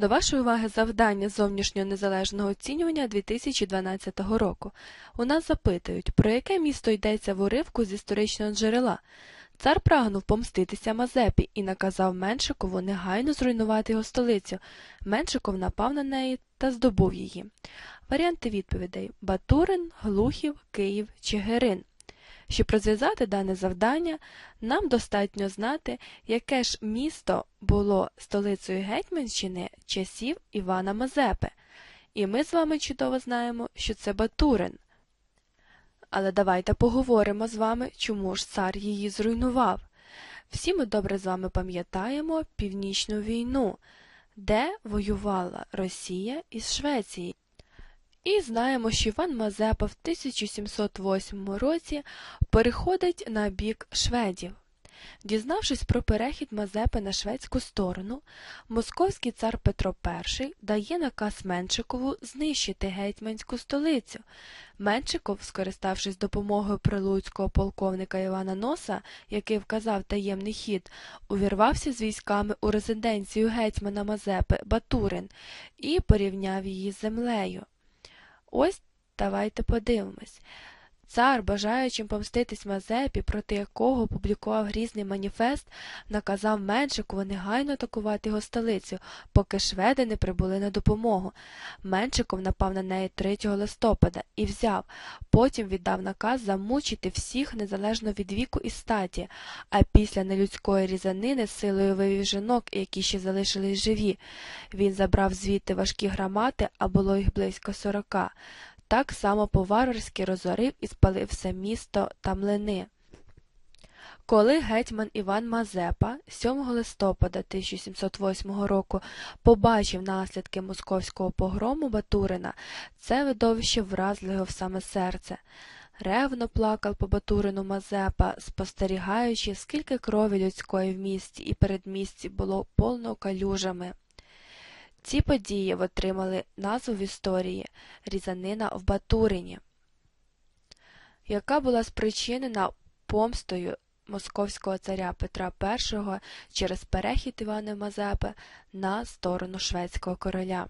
До вашої уваги завдання зовнішнього незалежного оцінювання 2012 року. У нас запитують, про яке місто йдеться в уривку з історичного джерела. Цар прагнув помститися Мазепі і наказав Меншикову негайно зруйнувати його столицю. Меншиков напав на неї та здобув її. Варіанти відповідей Батурин, Глухів, Київ, Чигирин. Щоб розв'язати дане завдання, нам достатньо знати, яке ж місто було столицею Гетьманщини часів Івана Мазепи. І ми з вами чудово знаємо, що це Батурин. Але давайте поговоримо з вами, чому ж цар її зруйнував. Всі ми добре з вами пам'ятаємо Північну війну, де воювала Росія із Швецією. І знаємо, що Іван Мазепа в 1708 році переходить на бік шведів. Дізнавшись про перехід Мазепи на шведську сторону, московський цар Петро І дає наказ Меншикову знищити гетьманську столицю. Меншиков, скориставшись допомогою прилуцького полковника Івана Носа, який вказав таємний хід, увірвався з військами у резиденцію гетьмана Мазепи Батурин і порівняв її з землею. Ось давайте подивимось. Цар, бажаючим помститись Мазепі, проти якого опублікував грізний маніфест, наказав Меншикову негайно атакувати його столицю, поки шведи не прибули на допомогу. Меншиков напав на неї 3 листопада і взяв, потім віддав наказ замучити всіх незалежно від віку і статі, а після нелюдської різанини силою вивів жінок, які ще залишились живі. Він забрав звідти важкі грамати, а було їх близько сорока так само по-варварськи розорив і спалив все місто та млини. Коли гетьман Іван Мазепа 7 листопада 1708 року побачив наслідки московського погрому Батурина, це видовище вразило його в саме серце. Ревно плакав по Батурину Мазепа, спостерігаючи, скільки крові людської в місті і передмісті було повно калюжами. Ці події отримали назву в історії Різанина в Батурині, яка була спричинена помстою московського царя Петра І через перехід Івана Мазепи на сторону шведського короля.